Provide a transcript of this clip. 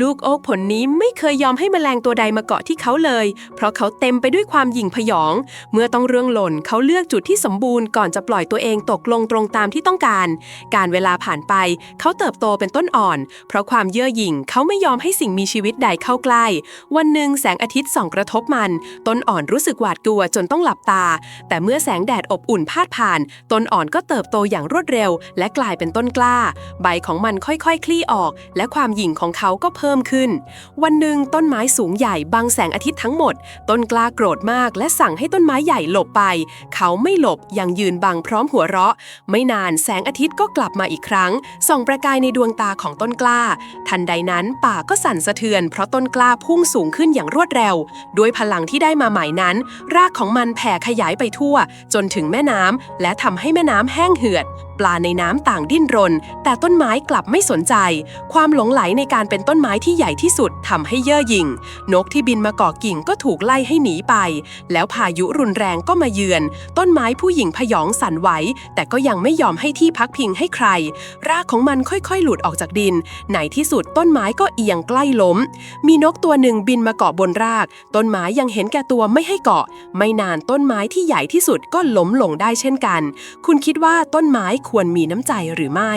ลูกโอ๊กผลนี้ไม่เคยยอมให้แมลงตัวใดมาเกาะที่เขาเลย เพราะเขาเต็มไปด้วยความหยิ่งพยอง เมื่อต้องเรื่องหล่นเขาเลือกจุดที่สมบูรณ์ก่อนจะปล่อยตัวเองตกลงตรงตามที่ต้องการ การเวลาผ่านไปเขาเติบโตเป็นต้นอ่อน เพราะความเย่อหยิ่งเขาไม่ยอมให้สิ่งมีชีวิตใดเข้าใกล้ วันหนึ่งแสงอาทิตย์ส่องกระทบมัน ต้นอ่อนรู้สึกหวาดกลัวจนต้องหลับตา แต่เมื่อแสงแดดอบอุ่นพาดผ่าน ต้นอ่อนก็เติบโตอย่างรวดเร็ว และกลายเป็นต้นกล้า ใบของมันค่อยๆ คลี่ออก และความหยิ่งของเขาก็เพิ่มขึ้น วันหนึ่งต้นไม้สูงใหญ่บังแสงอาทิตย์ทั้งหมด ต้นกล้าโกรธมาก และสั่งให้ต้นไม้ใหญ่หลบไป เขาไม่หลบยังยืนบังพร้อมหัวเราะ ไม่นานแสงอาทิตย์ก็กลับมาอีกครั้ง ส่องประกายในดวงตาของต้นกล้า ทันใดนั้นป่าก็สั่นสะเทือน เพราะต้นกล้าพุ่งสูงขึ้นอย่างรวดเร็ว ด้วยพลังที่ได้มาใหม่นั้น รากของมันแผ่ขยายไปทั่ว จนถึงแม่น้ำและทำให้แม่น้ำแห้งเหือดปลาในน้ำต่างดิ้นรน แต่ต้นไม้กลับไม่สนใจ ความหลงไหลในการเป็นต้นไม้ที่ใหญ่ที่สุดทำให้เย่อหยิ่ง นกที่บินมาเกาะกิ่งก็ถูกไล่ให้หนีไป แล้วพายุรุนแรงก็มาเยือน ต้นไม้ผู้หญิงพยองสั่นไหว แต่ก็ยังไม่ยอมให้ที่พักพิงให้ใคร รากของมันค่อยๆ หลุดออกจากดิน ในที่สุดต้นไม้ก็เอียงใกล้ล้ม มีนกตัวหนึ่งบินมาเกาะบนราก ต้นไม้ยังเห็นแก่ตัวไม่ให้เกาะ ไม่นานต้นไม้ที่ใหญ่ที่สุดก็ล้มลงได้เช่นกัน คุณคิดว่าต้นไม้ควรมีน้ำใจหรือไม่